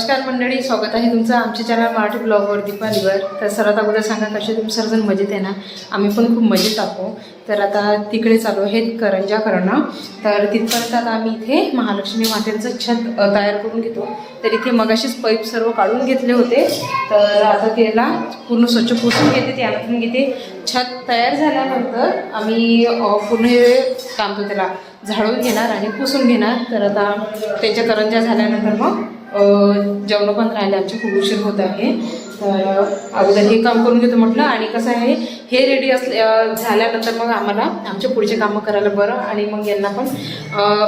नमस्कार मंडळी स्वागत आहे तुमचं आमच्या चॅनल मराठी ब्लॉगवर दीपालीवर तर सर्वात अगोदर सांगा कसे तुम्ही सर्वजण मजेत आहे ना? आम्ही पण खूप मजेत आहो तर आता तिकडे चालू आहे करंजा करणं. तर तिथपर्यंत आता आम्ही इथे महालक्ष्मी मातेचं छत तयार करून घेतो. तर इथे मगाशीच पाईप सर्व काढून घेतले होते. तर आता त्याला पूर्ण स्वच्छ पुसून घेते त्यानंतर घेते. छत तयार झाल्यानंतर आम्ही पूर्ण हे काम तो त्याला झाडून घेणार आणि पुसून घेणार. तर आता त्याच्या करंजा झाल्यानंतर मग जेवण पण राहिले आमचे खूप उशीर होत आहे तर अगोदर हे काम करून घेतो म्हटलं आणि कसं आहे हे रेडी असले झाल्यानंतर मग आम्हाला आमचे पुढचे कामं करायला बरं आणि मग यांना पण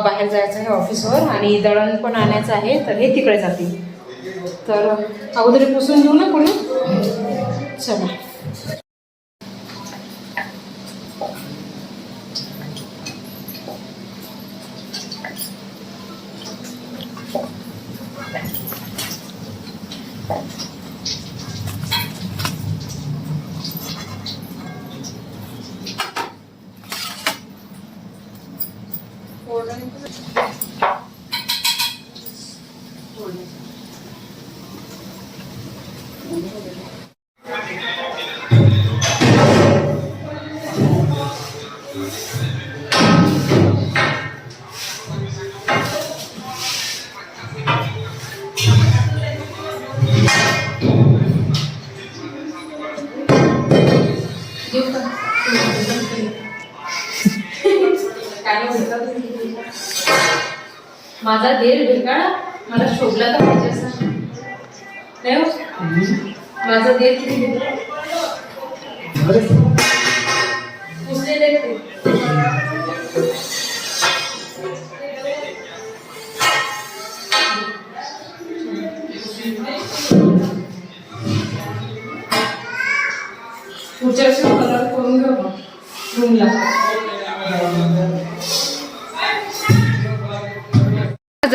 बाहेर जायचं आहे ऑफिसवर आणि दळण पण आणायचं आहे तर हे तिकडे जातील. तर अगोदर पुसून घेऊ ना कोणी चला. これです。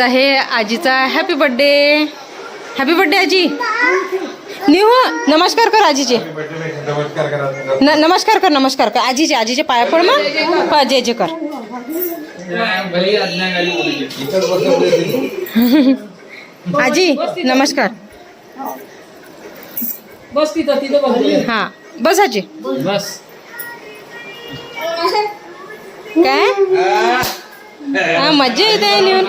आहे आजीचा. हॅपी बर्थडे हॅपी बर्थडे आजी. निहू नमस्कार कर आजीचे. नमस्कार करा न नमस्कार कर नमस्कार कर. आजीचे आजीचे पाया पड मग. हा जे जे कर. इथंच बसवले आजी नमस्कार. बस तिथं तिथं बस हा बस आजी. बस. काय? हा मज्जा येते लिहून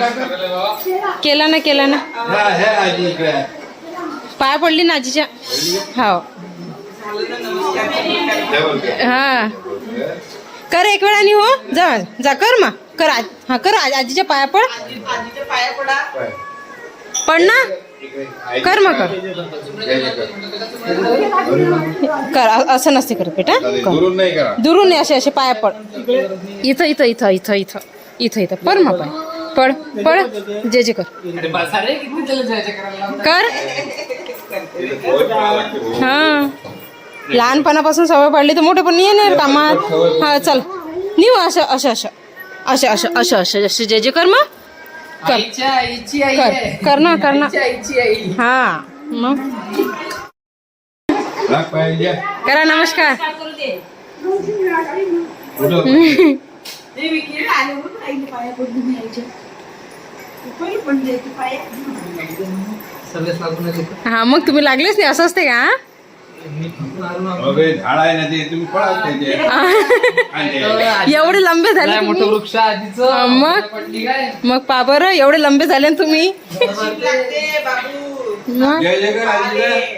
केला ना केला ना. हा हे. पाया पडली ना आजीच्या. हो. हे. कर एक वेळा नि हो जा जा कर मा. कर आज हा कर आज आजीच्या पाया पड. पड ना. कर मग कर. असं नसते करत बेटा. दुरून नाही असे असे पाया पड. इथं इथं इथं इथं इथं. इथे इथं पर मा पण पड पड जे जे कर कर हा लहानपणापासून सवय पडली तर मोठे पण नाही येणार कामात हा चल निव असं असं असं असं असं असं असं जसं जे जे कर मग कर कर ना कर ना हा मग करा नमस्कार हा मग हा तुम्ही लागलेच नाही असं असते का? अबे, झाड आहे ना ते तुम्ही पळा त्याचे. आणि एवढे लंबे झाले काय मोठं तुम्ही? वृक्ष आधीच हा, मग? पडली काय मग पा बरं एवढे लंबे झाले ना तुम्ही? मग? जय जय. कर आजीला.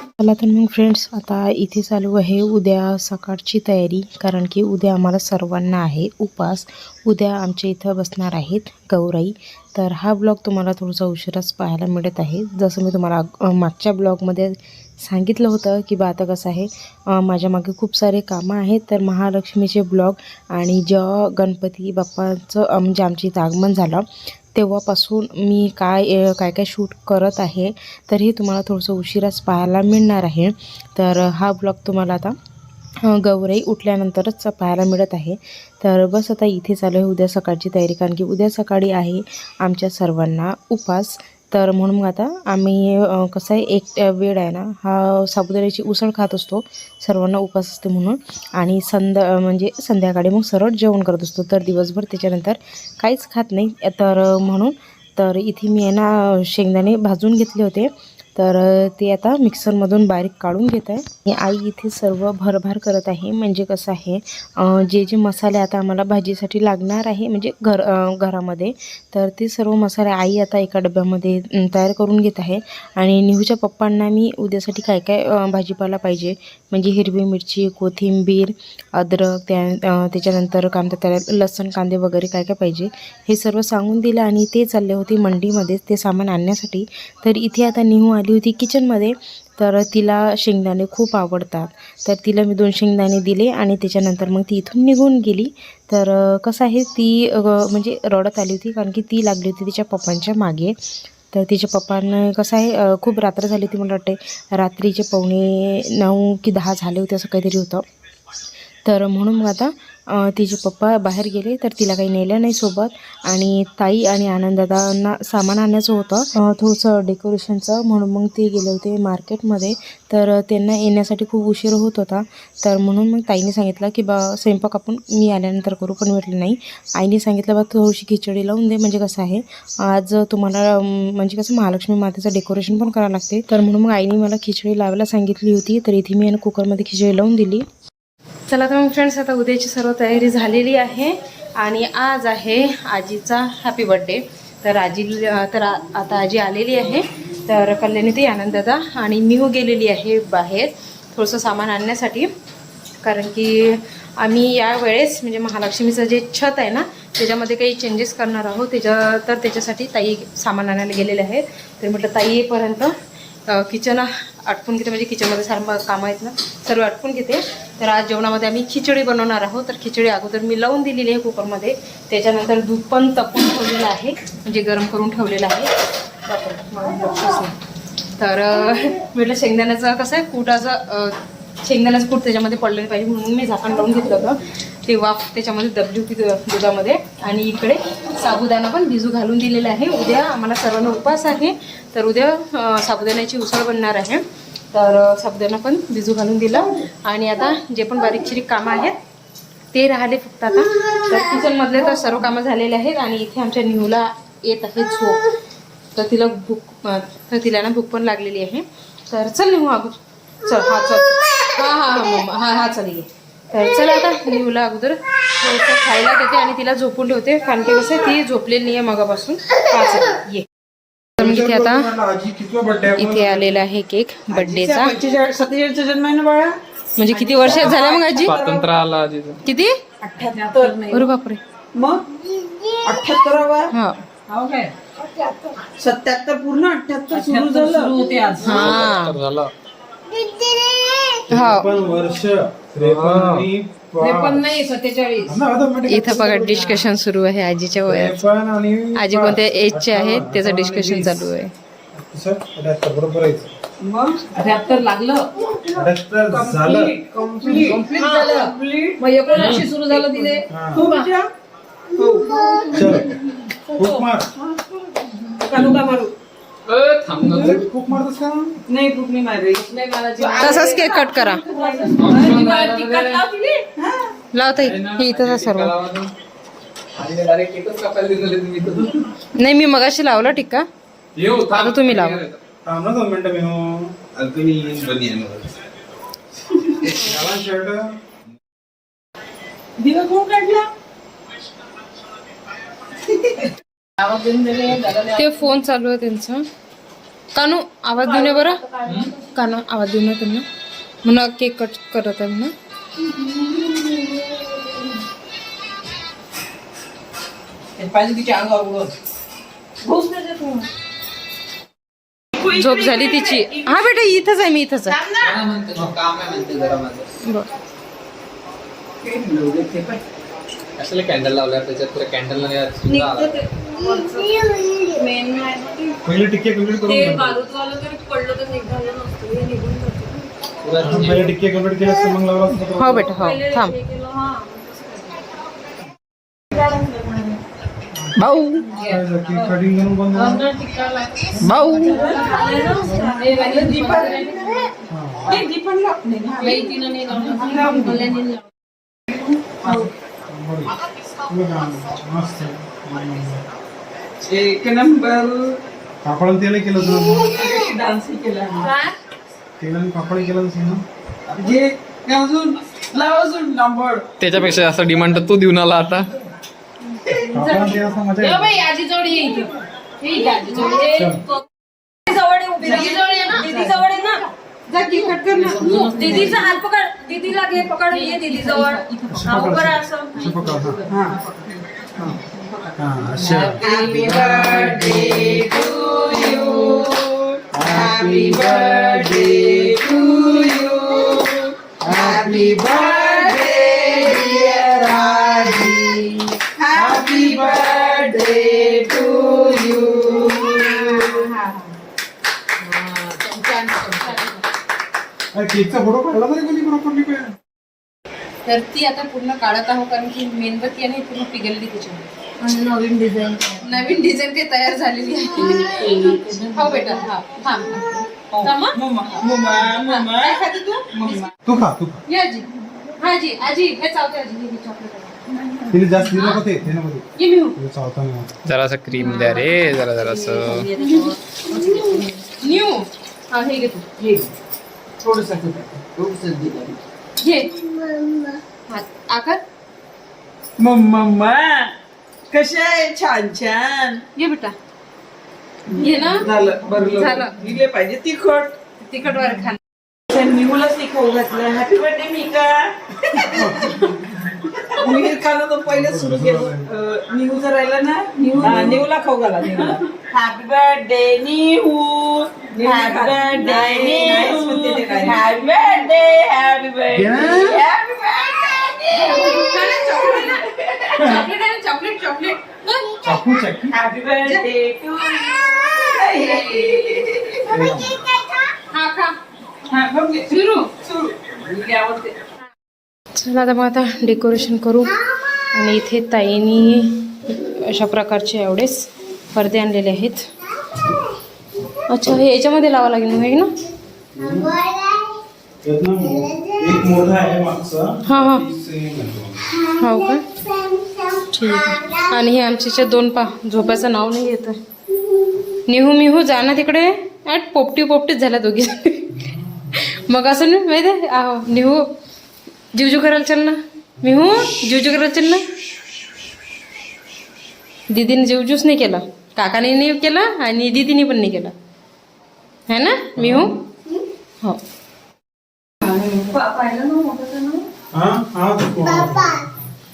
चला तर मग फ्रेंड्स आता इथे चालू आहे उद्या सकाळची तयारी. कारण की उद्या आम्हाला सर्वांना आहे उपास. उद्या आमच्या इथं बसणार आहेत गौराई. तर हा ब्लॉग तुम्हाला थोडासा उशिराच पाहायला मिळत आहे. जसं मी तुम्हाला मागच्या ब्लॉगमध्ये सांगितलं होतं की बा आता कसं आहे माझ्या मागे खूप सारे कामं आहेत. तर महालक्ष्मीचे ब्लॉग आणि जेव्हा गणपती बाप्पाचं म्हणजे आमच्या इथं आगमन झालं तेव्हापासून मी काय काय काय शूट करत आहे तर हे तुम्हाला थोडंसं उशिराच पाहायला मिळणार आहे. तर हा ब्लॉग तुम्हाला आता गौरई गौराई उठल्यानंतरच पाहायला मिळत आहे. तर बस आता इथे चालू आहे उद्या सकाळची तयारी कारण की उद्या सकाळी आहे आमच्या सर्वांना उपास. तर म्हणून मग आता आम्ही कसं आहे एक वेळ आहे ना हा साबुदाण्याची उसळ खात असतो सर्वांना उपास असते म्हणून. आणि संध्या म्हणजे संध्याकाळी मग सरळ जेवण करत असतो. तर दिवसभर त्याच्यानंतर काहीच खात नाही. तर म्हणून तर इथे मी आहे ना शेंगदाणे भाजून घेतले होते. तर ती ते आता मिक्सरमधून बारीक काढून घेत आहे. आई इथे सर्व भरभार करत आहे. म्हणजे कसं आहे जे जे मसाले आता आम्हाला भाजीसाठी लागणार आहे म्हणजे घर घरामध्ये तर ते सर्व मसाले आई आता एका डब्यामध्ये तयार करून घेत आहे. आणि निहूच्या पप्पांना मी उद्यासाठी काय काय भाजीपाला पाहिजे म्हणजे हिरवी मिरची कोथिंबीर अद्रक त्या त्याच्यानंतर काय म्हणतात त्याला लसण कांदे वगैरे काय काय पाहिजे हे सर्व सांगून दिलं आणि ते चालले होते मंडीमध्येच ते सामान आणण्यासाठी. तर इथे आता निहू आली होती किचनमध्ये. तर तिला शेंगदाणे खूप आवडतात. तर तिला मी दोन शेंगदाणे दिले आणि त्याच्यानंतर मग ती इथून निघून गेली. तर कसं आहे ती म्हणजे रडत आली होती कारण की ती लागली होती तिच्या पप्पांच्या मागे. तर तिच्या पप्पांना कसं आहे खूप रात्र झाली होती मला वाटते रात्रीचे पावणे नऊ की दहा झाले होते असं काहीतरी होतं. तर म्हणून मग आता तिचे पप्पा बाहेर गेले तर तिला काही नेलं नाही सोबत. आणि ताई आणि आनंददादांना सामान आणायचं होतं. थोडंसं डेकोरेशनचं. म्हणून मग ते गेले होते मार्केटमध्ये. तर त्यांना येण्यासाठी खूप उशीर होत होता. तर म्हणून मग ताईने सांगितलं की बा स्वयंपाक आपण मी आल्यानंतर करू पण म्हटलं नाही. आईने सांगितलं बा थोडीशी खिचडी लावून दे म्हणजे कसं आहे. आज तुम्हाला म्हणजे कसं महालक्ष्मी मातेचं डेकोरेशन पण करावं लागते. तर म्हणून मग आईने मला खिचडी लावायला सांगितली होती. तर इथे मी आणि कुकरमध्ये खिचडी लावून दिली. चला तर मग फ्रेंड्स आता उद्याची सर्व तयारी झालेली आहे आणि आज आहे आजीचा हॅपी बड्डे तर आजी तर आ- आता आजी आलेली आहे. तर कल्याणी ते आनंददा आणि मिहू गेलेली आहे बाहेर थोडंसं सामान आणण्यासाठी. कारण की आम्ही यावेळेस म्हणजे महालक्ष्मीचं जे छत आहे ना त्याच्यामध्ये काही चेंजेस करणार आहोत. त्याच्या तर त्याच्यासाठी ताई सामान आणायला गेलेले आहेत. तर म्हटलं ताई येईपर्यंत किचन आटपून घेते म्हणजे किचनमध्ये सर्व कामं आहेत ना सर्व आटपून घेते. तर आज जेवणामध्ये आम्ही खिचडी बनवणार आहोत. तर खिचडी अगोदर मी लावून दिलेली आहे कुकरमध्ये. त्याच्यानंतर दूध पण तपून ठेवलेलं आहे म्हणजे गरम करून ठेवलेलं आहे. तर म्हटलं शेंगदाण्याचं कसं आहे कुटाचं शेंगदाण्याचं कूट त्याच्यामध्ये पडलेलं पाहिजे म्हणून मी झाकण लावून घेतलं होतं. ते वाफ त्याच्यामध्ये दबली होती दुधामध्ये. आणि इकडे साबुदाणा पण भिजू घालून दिलेला आहे. उद्या आम्हाला सर्वांना उपवास आहे. तर उद्या साबुदाण्याची उसळ बनणार आहे. तर साबुदाणा पण भिजू घालून दिला. आणि आता जे पण बारीक चिरीक कामं आहेत ते राहिले फक्त आता. तर किचनमधले तर सर्व कामं झालेले आहेत आणि इथे आमच्या न्यूला येत आहे झोप. तर तिला भूक तर तिला ना भूक पण लागलेली आहे. तर चल निहू अगोदर चल हा चल. हा हा हा मम्मा हा हा चल ये. तर चला आता निहूला अगोदर. खायला देते आणि तिला झोपून ठेवते. कारण की कसं ती झोपलेली नाही आहे मगापासून. हा चल ये. तर मग इथे आता इथे आलेला आहे केक बर्थडेचा सत्तेचाळीसचा जन्म आहे ना बाळा? म्हणजे किती वर्ष झाल्या मग आजी? स्वातंत्र्य आला आजीचं. किती? नाही. अरे बापरे. मग? हा. हो काय? सत्याहत्तर पूर्ण अठ्ठ्याहत्तर सुरू झालं. सुरू होते आज. हा. झालं. हा. वर्ष त्रेपन्न त्रेपन्न नाही सत्तेचाळीस. इथं बघा डिस्कशन सुरू आहे आजीच्या वयात. आणि आजी कोणत्या एजचे आहेत त्याचं डिस्कशन चालू आहे. अठ्याहत्तर बरोबर आहे. मग अठ्याहत्तर लागलं. अठ्याहत्तर झालं. कंप्लीट कंप्लीट झालं. मग एकोणऐंशी सुरू झालं तिथे. हा. चल. मार. मारू. अ, थांब ना. तू. फूक मारतोस का? नाही भूक नाही मारली नाही मारायची तसाच केक कट करा. हा. लावता हे इथंच आहे सर्व. नाही मी मगाशी लावला टिक्का. येऊ थांब. आता तुम्ही लावा. थांब दोन मिनिटं मी हो शर्ट दिवा कोण काढला. देऊन. ते फोन चालू आहे त्यांचा. कानू आवाज देऊ नये बरं. कानू आवाज देऊ नये त्यांना. म्हणा केक कट करत आहे म्हणा मग. झोप झाली तिची. हा बेटा इथंच आहे मी इथंच आहे. काय म्हणते मग? काम आहे म्हणते जरा माझं बरं. कशाला कॅन्डल लावल्या? त्याच्यात कॅन्डल पहिले टिके कंप्लीट करून ते टाक. बारूदवालं जर पडलं तर निघालं नसतं हे निघून जातं. आपण पहिले टिक्के कंप्लीट केलं असतं मग लावला असतं तर- हो बेटा हो. थांब. भाऊ काय झालं, केक कटिंग करून बंद झालं. भाऊ. मस्त एक नंबर. पापड तेल केलं तुला डान्स केला पापड केलं ना? जे अजून लाव अजून नंबर त्याच्यापेक्षा जास्त डिमांड तू देऊन आला आता. आजी जोडी येईल आजी जोडी. दीदीचा हात पकड. दीदीला घे पकड ये दीदी जवळ हा उभं राहा असं. Birthday to you happy birthday to you happy birthday dear आजी हॅपी बर्थडे टू यू अरे, केकचा फोटो काढला तरी कोणी प्रॉपरली तर ती आता पूर्ण काढत आहो कारण की मेणबत्ती आणि पूर्ण पिघलली त्याच्यामध्ये नवीन डिझाईन नवीन डिझाईन काही तयार झालेली आहे. हो बेटा. हा हा. मम्मा मम्मा मम्मा काय खाते तू? तू खा तू खा. ये आजी. हा आजी आजी हे चावते आजी. हे चॉकलेट तिने जास्त दिलं का ते ते नको देऊ. ये मी हो तुला चावता नाही. जरासं क्रीम द्या रे जरा जरासं. न्यू. हा हे घे तू. हे थोडस थोडस दिलं घे. हा, आकार. मम्मा. कसे आहे? छान छान. घे बेटा. घे ना. झालं बरं झालं. दिले पाहिजे तिखट. तिखट वर खा. निहूलाच नाही खाऊ घातलं. हॅपी बर्थडे मिका मिकाला तर पहिले सुरू केलं. निहू जर राहिला ना हा, निहूला खाऊ घाला निहूला. Happy birthday Nihu happy birthday Nihu happy birthday happy birthday happy chocolate chocolate चाकू चाकू हॅपी बर्थडे टू हा खा. हा बघ सुरू. सुरू. मुलगी आवडते चला आता मग आता डेकोरेशन करू. आणि इथे ताईनी अशा प्रकारचे एवढेच पडदे आणलेले आहेत. अच्छा हे याच्यामध्ये लावा लागेल मग, है ना? हां हां. हो का? ठीक आहे. आणि हे आमच्या दोन पा झोपाचं नाव नाही घेत निहू मिहू जा ना तिकडे. ॲट पोपटी पोपटीच झाल्या दोघी. मग असं नाही माहिती आहे? आहो निहू जीवजू करायला चल ना. मिहू जीवजू करायला चल ना. दीदीने जीवजूच नाही केला. काकाने नाही केला आणि दीदीने पण नाही केला. है ना मिहू? हो. हा हा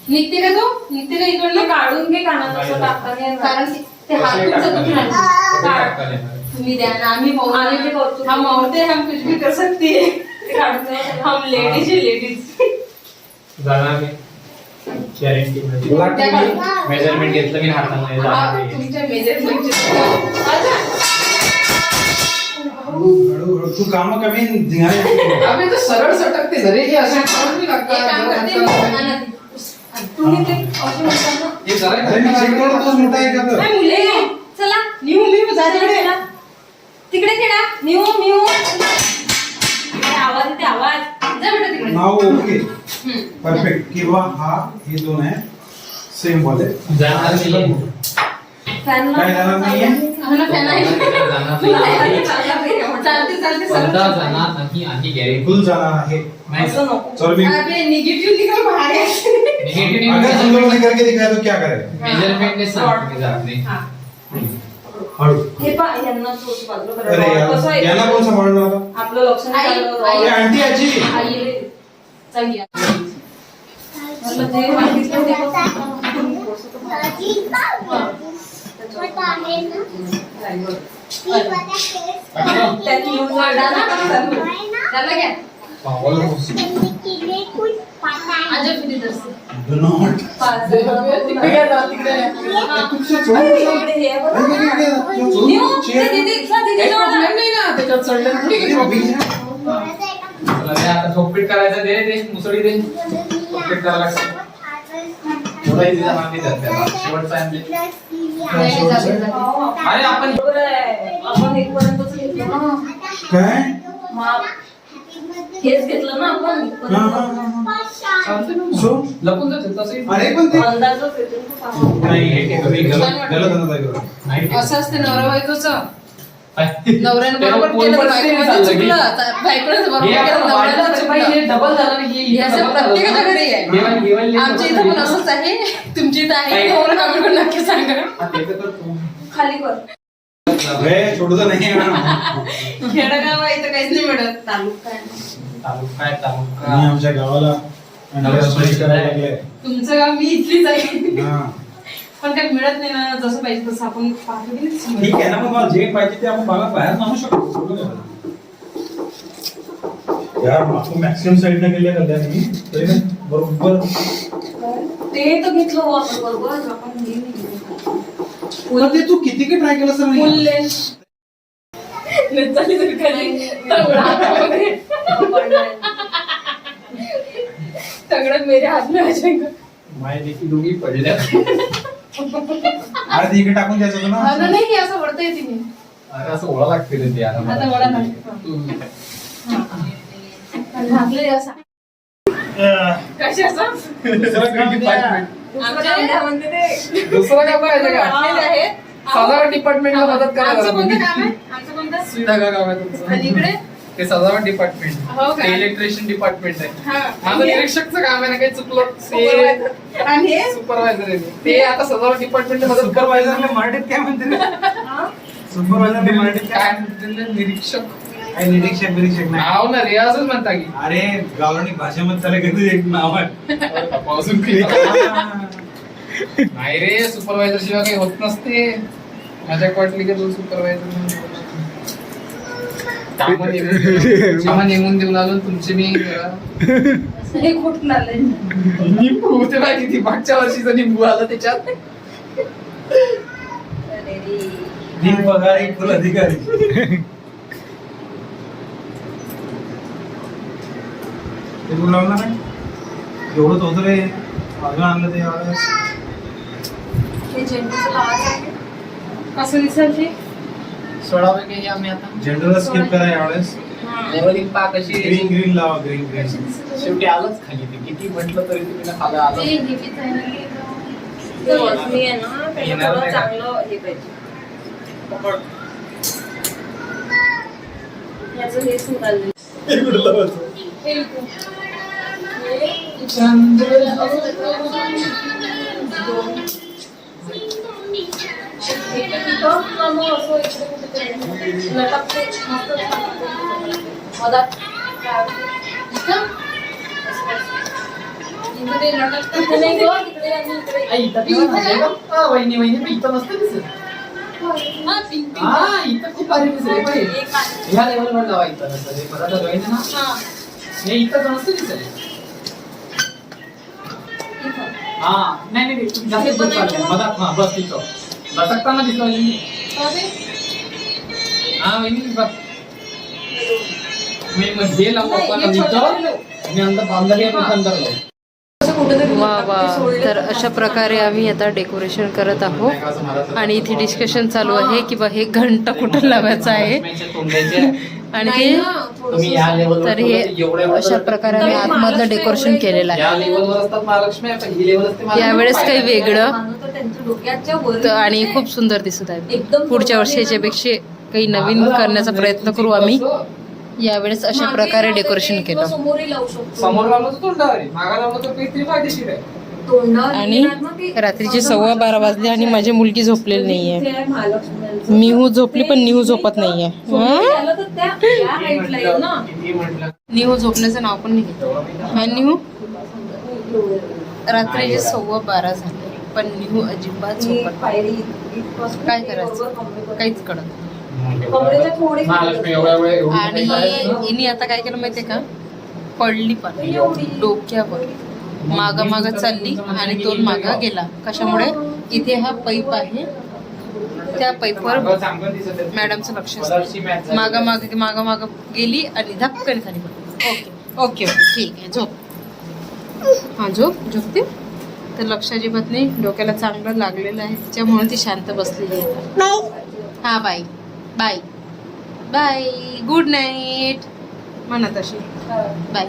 निघते का तो? निघते का इकडनं? काढून घे कानाला असं टाकताना कारण ते हात तुमचं दुखून राहिलं. तुम्ही द्या ना आम्ही आम्ही भी बहुत हम औरतें हम कुछ भी कर सकती है. हम लेडीज है लेडीज. जाणार मी. मेजरमेंट घेतलं मी हातामध्ये जाणार मी. तुमच्या मेजरमेंटचे हळूहळू तू काम कमी आम्ही तर सरळ सटकते घरी हे असं करून बी तुम्ही ते असे म्हणता ना. हे जरा अरे मी चेक करतो तोच मोठा आहे का तर नाही, मुले चला निहू मिहू जा तिकडे. तिकडे खेळा निहू मिहू इकडे आवाज येते आवाज. जा बेटा तिकडे. नाव ओके. हम्म. परफेक्ट किंवा हा हे दोन आहे. सेम वाले. जाणार फॅन नाहीये? फॅन आहे. चालते चालते चालते. जाणार नाही आणि गॅरंटी फुल जाणार आहे. असं नको. चल मी अबे निगेटिव्ह निकल बाहर. है निगेटिव्ह अगर हम लोगों ने करके दिखाया तो क्या करेगा मेजरमेंट ने सांगतो मी जात नाही. हळू. हे पा यांना थोडं बाजूला अरे करायला कसं यार आहे? याला कोण सांभाळणार आता? आपलं लक्ष नाही आंटी आजी. आई चांगली आता झोपपीट करायचं दे दे मुसळी दे झोपपीट करायला लागतं थोडा इथे जमा नाही त्याला शेवटचा अरे आपण बरोबर आहे. आपण इथपर्यंतच घेतलं ना काय हेच घेतलं ना आपण. सो लपून जाते तसंही. अरे पण ते अंदाजच येते ना तो. नाही गलत अंदाज आहे. असं असते नवरा बायकोचं डबल झालं हे असं. प्रत्येकाच्या घरी आहे. लिहिलं आमच्या इथं पण घरी. असंच आहे. तुमच्या इथं आहे. नक्की सांगा. हा, तर करतो. खाली कर. छोटंसं नाही आहे. खेडगाव आहे इथं काहीच नाही मिळत. तालुका आहे. तालुका आहे, तालुका. आणि आमच्या गावाला अंडरस्टँड करायला लागले. तुमचं गाव मी इथलीच आहे. हा. पण काही मिळत नाही ना जसं पाहिजे तसं आपण पाहतो की नाही? ठीक आहे ना मग मला जे पाहिजे ते आपण मला बाहेर आणू शकतो. यार आपण मॅक्सिमम साईडने गेले का मी तरी पण बरोबर. ते तर घेतलं हो आपण बरोबर. आपण हे नाही घेतलं. पण ते तू किती ट्राय केलं सर खाली. तगडा मेरे हात में आ जाएगा. माय देखी दोघी पडल्या. अरे ते इकडे टाकून द्यायचं होतं हा ना, नाही असं वळता येते मी. अरे असं ओळा लागते रे ते आता आता वळा लागते. तू- घातले असं. कशाचं दुसरं काम द्या. दुसरं काय पाहिजे का सजावट डिपार्टमेंटला मदत करा आमचं जरा कोणतं तुम्ही. काम आहे? आमचं कोणतं? सुविधा का काम आहे आणि तुमचं. इकडे ते सजावट डिपार्टमेंट हो का? ते इलेक्ट्रिशियन डिपार्टमेंट आहे. हा. माझं निरीक्षकचं काम आहे ना काही चुकलं. आणि हे? सुपरवायझर आहे ते. आता सजावट डिपार्टमेंट मदत मराठीत काय म्हणते सुपरवायझरला मराठीत काय? काय म्हणते निरीक्षक. काय निरीक्षक निरीक्षक नाही. नाव ना रे असंच म्हणता की. अरे गावरानी भाषेमध्ये त्याला कधी एक नाव आहे. अजून काही नाही रे सुपरवायझर शिवाय काही होत नसते. माझ्या वाटली की तू सुपरवायझर कामं नेमून देऊन आलो तुमचे मी हे कुठून आलंय निंबू होते ना किती मागच्या वर्षीचा निंबू आला त्याच्यात. फुल अधिकारी. ते नाही? एवढंच होतं रे अजून आणलं ते यावेळेस. हे. कसं दिसेल ते? सोडावं की आम्ही आता. जनरल स्किप करा यावेळेस लेवलिंग ग्रीन ग्रीन लावा ग्रीन ग्रीन शेवटी आलंच खाली ते. किती म्हटलं तरी तुम्ही ना खाली आलं. आहे? ना. त्याला थोडं? चांगलं हे पाहिजे. याचं हेच निघालं हे इकडे. इकडे तिथं किंवा मग असं इकडे कुठेतरी लटकते मस्त छान. मधात काय इथं? इथं ते लटकतं. इथे नाही गं, तिकडे आणि इकडे. वहिनी वहिनी पण इथं नसतं दिसत हा, pink, pink. हा इथं खूप भारी दिसत बाई एक आहे. ह्या लेवल वर लावा इथं नसतं हे मला तर माहिती ना हा. हे इथं तर नसतं दिसत इथं. हा नाही नाही नाही, तुम्ही जास्त दूर चालले मधात हा बस इथं लटकताना दिसलं वहिनी हा वहिनी बघ मी हे वा वा. तर अशा प्रकारे आम्ही आता डेकोरेशन करत आहोत. आणि इथे डिस्कशन चालू आहे की बा हे घंटा कुठं लावायचं आहे? आणि नाही हे ना, तुम्ही या थोडंसं लेवलवर तर हे अशा प्रकारे आम्ही आतमधलं डेकोरेशन केलेलं या आहे लेवलवर असतात महालक्ष्मी पण ही लेवल असते महालक्ष्मी. यावेळेस काही वेगळं. आणि खूप सुंदर दिसत आहे. एकदम पुढच्या वर्षी याच्यापेक्षा काही नवीन करण्याचा प्रयत्न करू आम्ही. यावेळेस अशा प्रकारे डेकोरेशन केलं. आहे आहे आणि रात्रीचे सव्वा बारा वाजले आणि माझी मुलगी झोपलेली नाहीये इथे आहे महालक्ष्म्यांचं. निहू झोपली पण निहू झोपत नाहीये समोर हं? आलं तर त्या त्या हाईटला येईल ना किती म्हटलं निहू झोपण्याचं नाव पण नाही घेत हा निहू रात्रीचे सव्वा बारा झाले पण निहू अजिबात ही झोपत नाही. काय करायचं? काहीच कळत नाही. आणि. हिने आता काय केलं माहितीये का पडली पण डोक्यावर माग माग चालली आणि तो मागा गेला. कशामुळे? इथे हा पाईप आहे. त्या आहे. मॅडमचं लक्ष. माग माग माग माग गेली आणि धपकन खाली ओके ओके ओके. ठीक आहे झोप. हां झोप झोपते. तर लक्ष अजिबात नाही. डोक्याला चांगलं लागलेलं आहे. त्याच्यामुळे ती शांत बसलेली आहे हां bye. Bye. Bye. Good night. म्हणा तशी. बाय.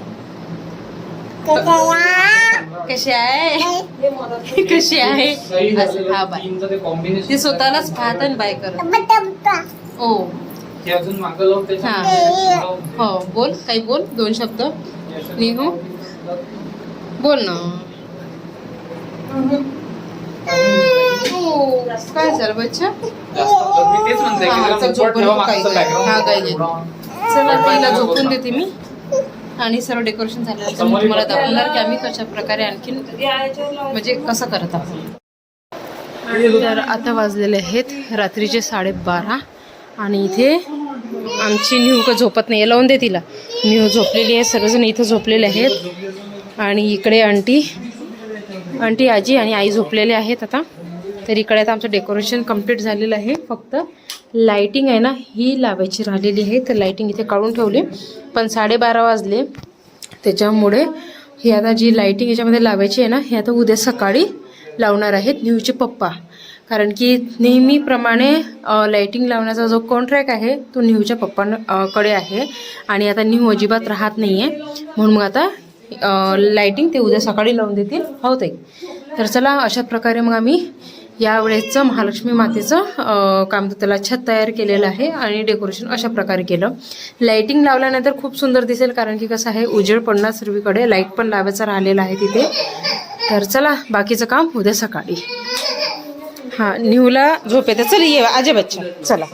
कशी आहे? कशी आहे? हा बाय. ते स्वतःलाच पाहत आणि बाय करत. हा. लावून. हो. बोल. काही बोल? दोन शब्द. निघू. बोल ना. ओ, काय झालं बच्चा? जास्त मी तेच म्हणते की हा, जरा चल झोपून. हा, हिला झोपून देते मी. आणि सर्व डेकोरेशन झाल्यानंतर मी तुम्हाला दाखवणार की आम्ही कशा प्रकारे आणखीन म्हणजे कसं करत आहोत. तर आता वाजलेले आहेत रात्रीचे साडेबारा आणि इथे आमची न्यू का झोपत नाही. लावून दे तिला. न्यू झोपलेली आहे सर्वजण इथं झोपलेले आहेत. आणि इकडे आंटी आंटी आजी आणि आई झोपलेले आहेत आता. तर इकडे आता आमचं डेकोरेशन कंप्लीट झालेलं आहे. फक्त लाईटिंग आहे ना ही लावायची राहिलेली आहे. तर लाईटिंग इथे काढून ठेवली. पण साडेबारा वाजले. त्याच्यामुळे ही आता जी लाईटिंग याच्यामध्ये लावायची आहे ना हे आता उद्या सकाळी लावणार आहेत न्यूचे पप्पा. कारण की नेहमीप्रमाणे लायटिंग लाईटिंग लावण्याचा जो कॉन्ट्रॅक्ट आहे तो न्यूच्या पप्पांकडे आहे. आणि आता न्यू अजिबात राहत नाही आहे म्हणून मग आता लायटिंग लाईटिंग ते उद्या सकाळी लावून देतील. हो ते तर चला अशा प्रकारे मग आम्ही यावेळेसचं महालक्ष्मी मातेचं अ, काय त्याला छत तयार केलेलं आहे आणि डेकोरेशन अशा प्रकारे केलं. लाईटिंग लावल्यानंतर खूप सुंदर दिसेल कारण की कसं आहे उजेड पडणार सर्वीकडे लाइट पण लावायचं राहिलेला आहे तिथे. तर चला बाकीचं काम उद्या सकाळी. हां निहूला झोप येते. चल ये आजे बच्चा चला.